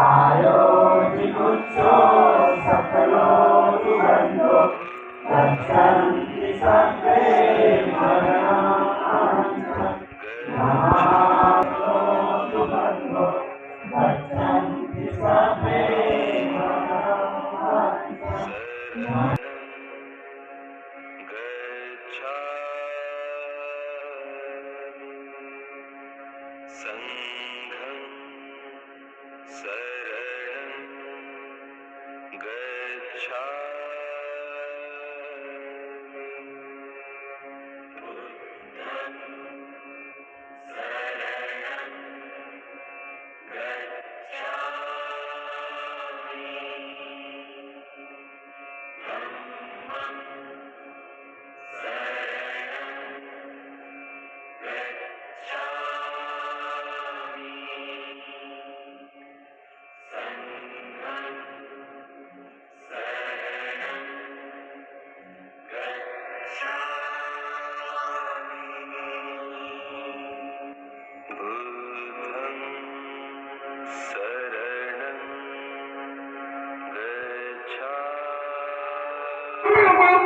Zion,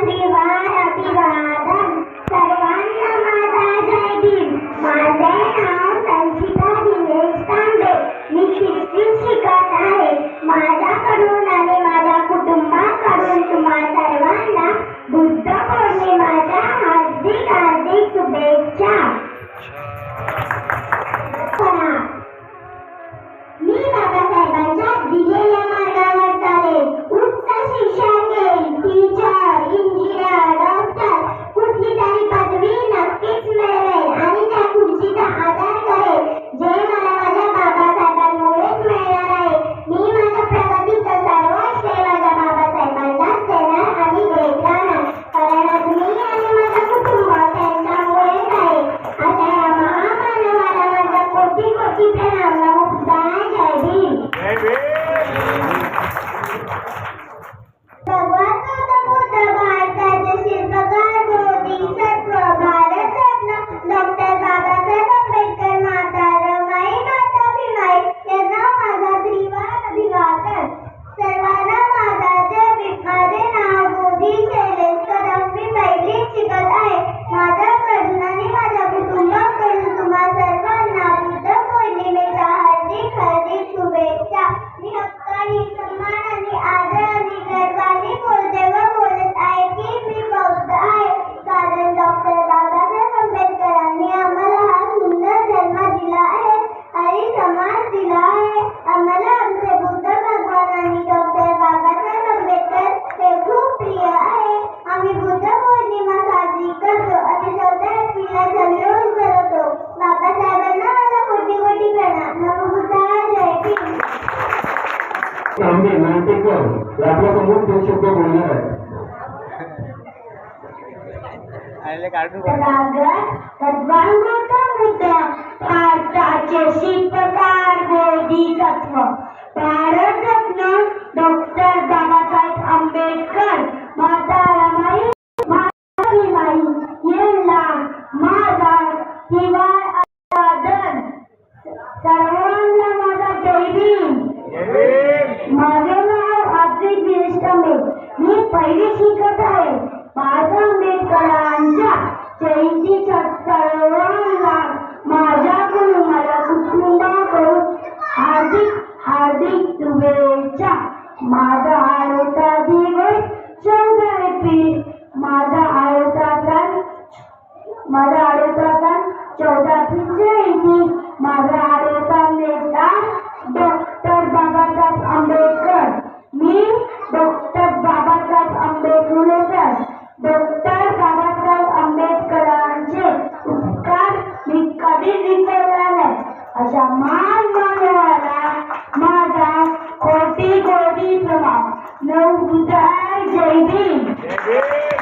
அபிவா அபிவாத आलेले काढू भारताचे शिल्पकार डॉक्टर बाबासाहेब आंबेडकर माता हार्दिक हार्दिक शुभेच्छा माझा आरोग्य No with the JB.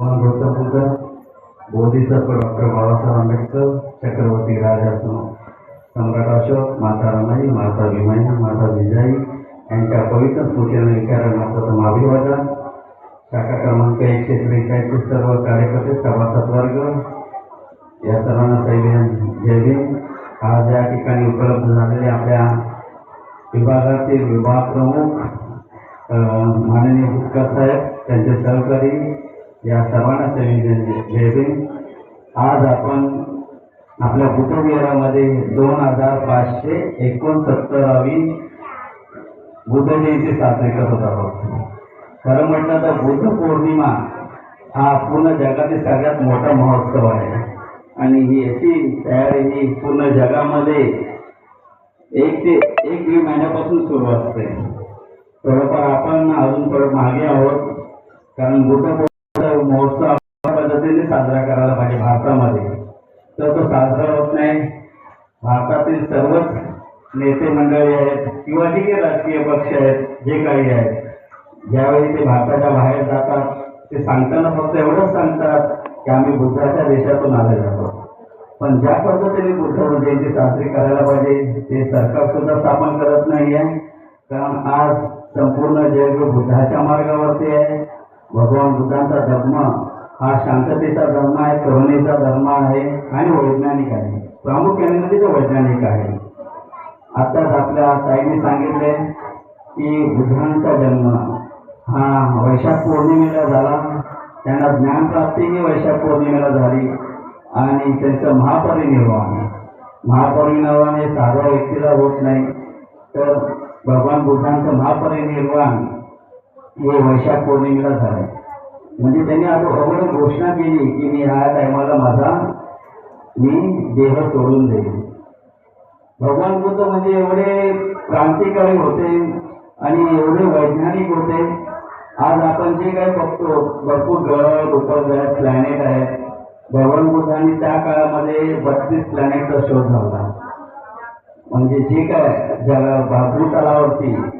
Gautam Buddha Bodhisattva doctor Babasaheb Ambedkar Chakraborty राजा सम्राट अशोक माता रमाई माता भीमाई माता जिजाई यांच्या पवित्र स्मृतीने विचारण्याचं अभिवादन. शाखा क्रमांक एकशे त्रेचाळीसचे सर्व कार्यकर्ते सभासद वर्ग या सर्वांना सैन्य जय भीम. आज या ठिकाणी उपलब्ध झालेले आपल्या विभागातील विभाग प्रमुख माननीय भुतकर साहेब त्यांचे सहकारी या सर्वांना सैन्य आज आपण आपल्या बुद्धविहारामध्ये दोन हजार पाचशे एकोणसत्तरावी बुद्ध जयंती साजरी करत आहोत खरं म्हटलं तर बुद्ध पौर्णिमा हा पूर्ण जगातील सगळ्यात मोठा महोत्सव आहे. आणि ही याची तयारी ही पूर्ण जगामध्ये एक ते एक दीड महिन्यापासून सुरू असते. थोडंफार आपण अजून थोडं मागे आहोत. कारण बुद्ध महोत्सव अशा पद्धतीने साजरा करायला पाहिजे भारतामध्ये. तर तो साजरा होत नाही. भारतातील सर्वच नेते मंडळी आहेत किंवा जे काही राजकीय पक्ष आहेत जे काही आहेत ज्यावेळी ते भारताच्या बाहेर जातात ते सांगताना फक्त एवढंच सांगतात की आम्ही बुद्धाच्या देशातून आले जातो पण ज्या पद्धतीने बुद्ध जयंती साजरी करायला पाहिजे ते सरकार सुद्धा स्थापन करत नाही आहे कारण आज संपूर्ण जग बुद्धाच्या मार्गावरती आहे. भगवान बुद्धांचा धर्म हा शांततेचा धर्म आहे करुणेचा धर्म आहे आणि वैज्ञानिक आहे. प्रामुख्याने म्हणजे तो वैज्ञानिक आहे. आताच आपल्या ताईने सांगितले की बुद्धांचा जन्म हा वैशाख पौर्णिमेला झाला. त्यांना ज्ञानप्राप्ती ही वैशाख पौर्णिमेला झाली आणि त्यांचं महापरिनिर्वाण. महापरिनिर्वाण हे साध्या व्यक्तीला होत नाही. तर भगवान बुद्धांचं महापरिनिर्वाण हे वैशाख पौर्णिमेला झाले. म्हणजे त्यांनी आता अगोदर घोषणा केली की मी ह्या टायमाला माझा मी देह सोडून देईन. भगवान बुद्ध म्हणजे एवढे क्रांतिकारी होते आणि एवढे वैज्ञानिक होते. आज आपण जे काही बघतो भरपूर ग्रह उपग्रह प्लॅनेट आहेत भगवान बुद्धांनी त्या काळामध्ये बत्तीस प्लॅनेटचा शोध लावला. म्हणजे जे काय ज्या भा- भूतलावरती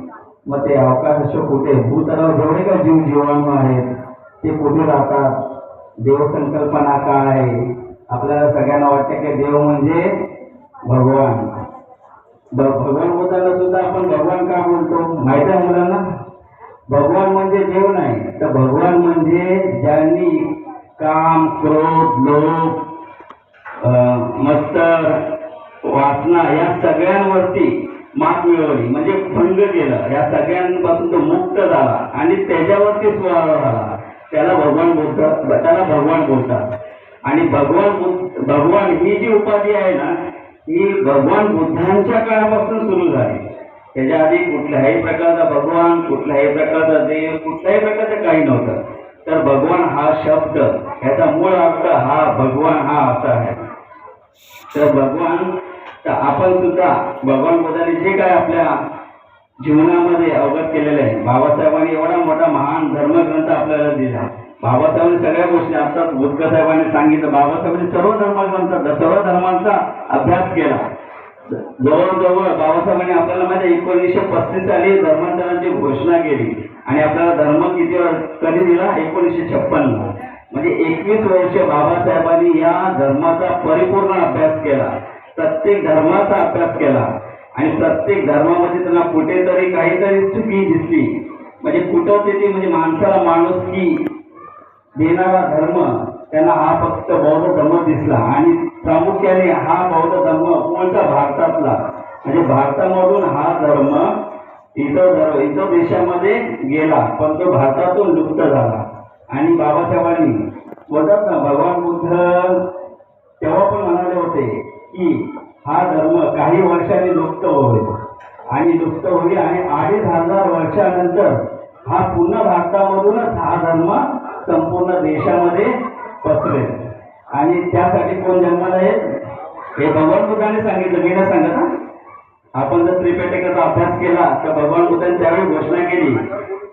मग ते अवकाश कुठे? भूतलावर जेवढे काय जीव जीवाणू आहेत ते कुठे राहतात? देवसंकल्पना काय आहे? आपल्याला सगळ्यांना वाटते की देव म्हणजे भगवान. भगवान बोलताना सुद्धा आपण भगवान का बोलतो? माहिती आहे मुलांना? भगवान म्हणजे देव नाही. तर भगवान म्हणजे ज्यांनी काम क्रोध लोभ मस्तर वासना या सगळ्यांवरती मात मिळवली. म्हणजे भंग केलं. या सगळ्यांपासून तो मुक्त झाला. आणि त्याच्यावरती स्वभाव झाला त्याला भगवान बुद्ध त्याला भगवान बोलतात. आणि भगवान भगवान ही जी उपाधी आहे ना ही भगवान बुद्धांच्या काळापासून सुरू झाली. त्याच्या आधी कुठल्याही प्रकारचा भगवान कुठल्याही प्रकारचा देव कुठल्याही प्रकारचं काही नव्हतं. तर भगवान हा शब्द ह्याचा मूळ अर्थ हा भगवान हा असा आहे. तर भगवान तर आपण सुद्धा भगवान बुद्धाने जे काय आपल्या जीवनामध्ये अवगत केलेलं आहे बाबासाहेबांनी एवढा मोठा महान धर्मग्रंथ आपल्याला दिला. बाबासाहेबांनी सगळ्या गोष्टी आता बुद्ध साहेबांनी सांगितलं. बाबासाहेबांनी सर्व धर्मग्रंथ सर्व धर्मांचा अभ्यास केला. जवळजवळ बाबासाहेबांनी आपल्याला माहिती एकोणीसशे पस्तीस साली धर्मांतरांची घोषणा केली. आणि आपल्याला धर्म किती कधी दिला? एकोणीसशे छप्पन्न म्हणजे एकवीस वर्ष बाबासाहेबांनी या धर्माचा परिपूर्ण अभ्यास केला. प्रत्येक धर्माचा अभ्यास केला. आणि प्रत्येक धर्मामध्ये त्यांना कुठेतरी काहीतरी चुकी दिसली. म्हणजे कुठं तिथे म्हणजे माणसाला माणूस की देणारा धर्म त्यांना हा फक्त बौद्ध धर्म दिसला. आणि प्रामुख्याने हा बौद्ध धर्म कोणता भारतातला? म्हणजे भारतामधून हा धर्म इतर धर्म इतर देशामध्ये गेला पण तो भारतातून लुप्त झाला. आणि बाबासाहेबांनी बोलतात ना भगवान बुद्ध तेव्हा पण म्हणाले होते की हा धर्म काही वर्षांनी लुप्त होईल. आणि लुप्त होईल आणि अडीच हजार वर्षानंतर हा पूर्ण भारतामधूनच हा धर्म संपूर्ण देशामध्ये पसरेल. आणि त्यासाठी कोण जन्माला येईल? हे भगवान बुद्धाने सांगितलं. मी ना सांगत आपण जर त्रिपेटकाचा अभ्यास केला तर भगवान बुद्धांनी त्यावेळी घोषणा केली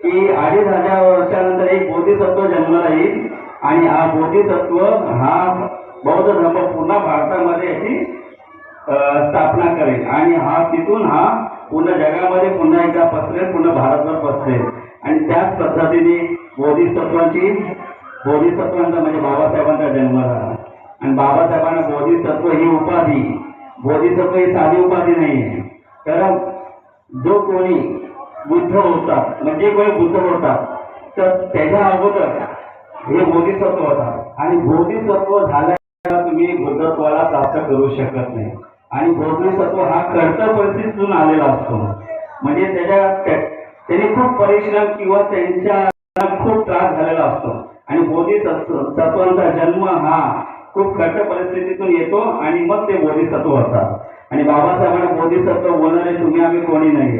की अडीच हजार वर्षानंतर एक बोधिसत्व जन्माला येईल. आणि हा बोधिसत्व हा बौद्ध धर्म पुन्हा भारतामध्ये याची स्थापना करेल. आणि हा तिथून हा पूर्ण जगामध्ये पुन्हा एकदा पसरेल पुन्हा भारतभर पसरेल. आणि त्याच पद्धतीने बोधिसत्वाची बोधिसत्वांचा म्हणजे बाबासाहेबांचा जन्म झाला. आणि बाबासाहेबांना बोधिसत्व ही उपाधी. बोधिसत्व ही साधी उपाधी नाही आहे कारण जो कोणी बुद्ध होता म्हणजे कोणी बुद्ध होता तर त्याच्या अगोदर हे बोधिसत्व होता आणि बोधिसत्व झाल्या तुम्ही बुद्धत्वाला प्राप्त करू शकत नाही. आणि बोधिसत्व हा कर्तव्य परिस्थितीतून आलेला असतो. म्हणजे त्याच्या त्या- त्याने खूप परिश्रम किंवा त्यांच्या खूप त्रास झालेला असतो. आणि बोधिसत्व सत्वांचा जन्म हा खूप कट परिस्थितीतून येतो आणि मग ते बोधिसत्व होतात. आणि बाबासाहेबांना बोधिसत्व बोलणारे तुम्ही आम्ही कोणी नाही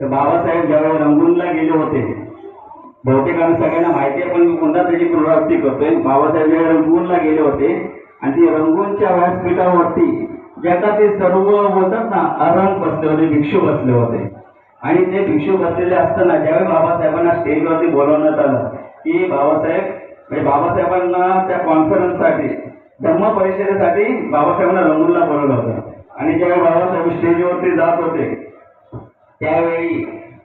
तर बाबासाहेब ज्यावेळेस रंगूनला गेले होते बहुतेकांना सगळ्यांना माहिती आहे पण मी पुन्हा त्याची पुनरावृत्ती करतोय. बाबासाहेब ज्यावेळेस रंगूनला गेले होते आणि ती रंगूनच्या व्यासपीठावरती ज्याचा ते सर्व बोलतात ना अरंग बसले होते भिक्षू बसले होते. आणि ते भिक्षू बसलेले असताना ज्यावेळी बाबासाहेबांना स्टेजवरती बोलवण्यात आलं की बाबासाहेब म्हणजे बाबासाहेबांना त्या कॉन्फरन्ससाठी धम्म परिषदेसाठी बाबासाहेबांना रंगूनला बोलवलं होतं. आणि ज्यावेळी बाबासाहेब स्टेजवरती जात होते त्यावेळी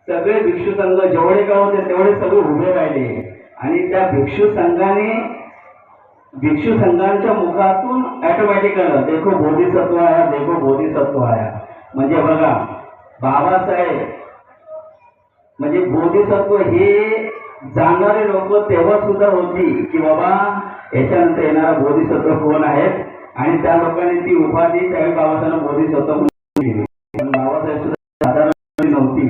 सगळे भिक्षू संघ जेवढे का होते तेवढे सगळे उभे राहिले. आणि त्या भिक्षू संघाने भिक्षू संघांच्या मुखातून ऑटोमॅटिक आलं. देखो बोधिसत्व आया देखो बोधिसत्व आया. म्हणजे बघा बाबासाहेब म्हणजे बोधिसत्व हे जाणणारे लोक तेव्हा सुद्धा होती की बाबा याच्यानंतर येणारा बोधिसत्व कोण आहेत? आणि त्या लोकांनी ती उपाधी त्यावेळी बाबासाहेब बोधिसत्व म्हणून पण बाबासाहेब सुद्धा साधारण नव्हती.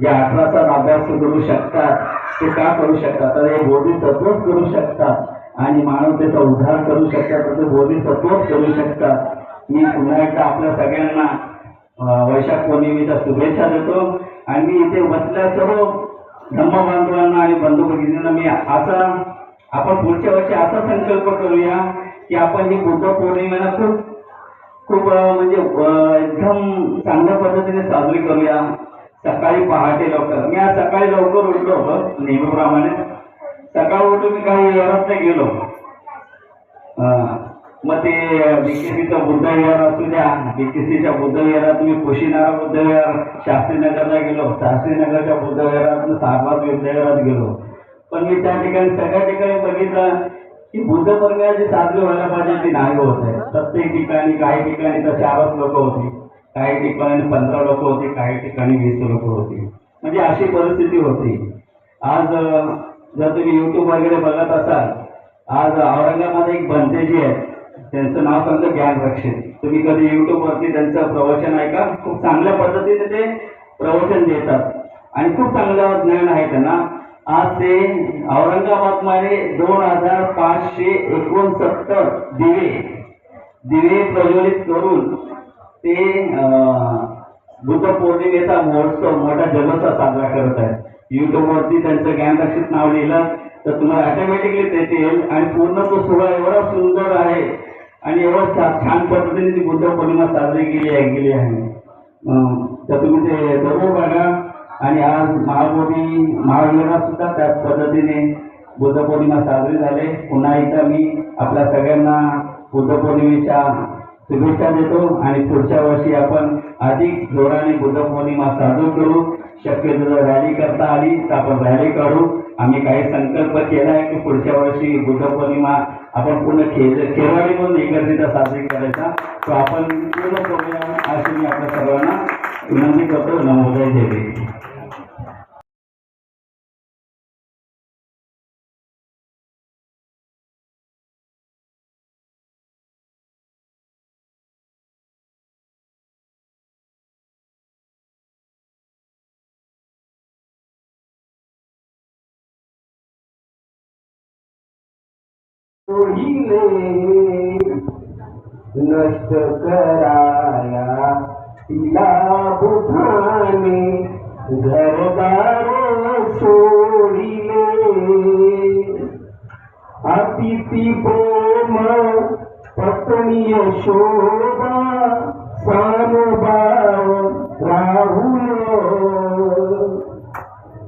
जे अठरा तास अभ्यास करू शकतात ते का करू शकतात? तर हे बोधिसत्वच करू शकतात. आणि मानवतेचा उद्धार करू शकतात त्याचं ते करू शकतात. मी पुन्हा एकदा आपल्या सगळ्यांना वैशाख पौर्णिमेच्या शुभेच्छा देतो. आणि मी इथे बसल्या सर्व धम्म बांधवांना आणि बंधू भगिनींना मी असा आपण पुढच्या वर्षी असा संकल्प करूया की आपण ही बुद्ध पौर्णिमेला खूप खूप म्हणजे एकदम चांगल्या पद्धतीने साजरी करूया. सकाळी पहाटे लवकर. मी आज सकाळी लवकर उठलो नेहमीप्रमाणे. सकाळ उठून मी काही नाही गेलो. मग ते बीकेसीचा बुद्ध विहार असू द्या बीकेसीच्या बुद्ध विहारात तुम्ही कुशीनारा बुद्ध विहार शास्त्रीनगरला गेलो. शास्त्रीनगरच्या बुद्ध विहारात सारनाथ बुद्ध विहारात गेलो. पण मी त्या ठिकाणी सगळ्या ठिकाणी बघितलं की बुद्ध पौर्णिमा जी साजरी व्हायला पाहिजे ती नाही होत आहे. प्रत्येक ठिकाणी काही ठिकाणी तर चारच लोक होती. काही ठिकाणी पंधरा लोक होती काही ठिकाणी वीस लोक होती. म्हणजे अशी परिस्थिती होती. आज जर तुम्ही युट्यूब वगैरे बघत असाल आज औरंगाबाद एक बंतेजी आहेत त्यांचं नाव सांगतं ज्ञान रक्षित तुम्ही कधी युट्यूबवरती त्यांचं प्रवचन ऐका. खूप चांगल्या पद्धतीने ते प्रवचन देतात. आणि खूप चांगलं ज्ञान आहे त्यांना. आज ते औरंगाबादमध्ये दोन हजार पाचशे एकोणसत्तर दिवे दिवे प्रज्वलित करून ते बुद्ध पौर्णिमेचा महोत्सव मोठा जल्लोषा साजरा करत आहेत. युट्यूबवरती त्यांचं ज्ञानदक्षित नाव लिहिलं तर तुम्हाला ऑटोमॅटिकली ते येईल आणि पूर्ण तो सोहळा एवढा सुंदर आहे आणि एवढं छान पद्धतीने ती बुद्ध पौर्णिमा साजरी केली आहे गेली आहे. तर तुम्ही ते जरूर बघा. आणि आज महाबोधी महावीरा सुद्धा त्याच पद्धतीने बुद्ध पौर्णिमा साजरी झाले. पुन्हा एकदा मी आपल्या सगळ्यांना बुद्ध पौर्णिमेच्या शुभेच्छा देतो. आणि पुढच्या वर्षी आपण अधिक जोराने बुद्ध पौर्णिमा साजरी करू. शक्यतो जर रॅली करता आली तर आपण रॅली काढू. आम्ही काही संकल्प केला आहे की पुढच्या वर्षी बुद्ध पौर्णिमा आपण पूर्ण खेळ खेळवाडी म्हणून एकत्रित साजरी करायचा. तो आपण पूर्ण करूया अशी मी आपल्या सर्वांना विनंती करतो. नमोदय देवी सोडिले नष्ट कराया. तिला बुधाने घरदार सोडिले अतिथी प्रेम पत्नी शोभा सानुभाव राहुल.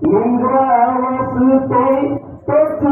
निंद्रावसते तच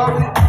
Probably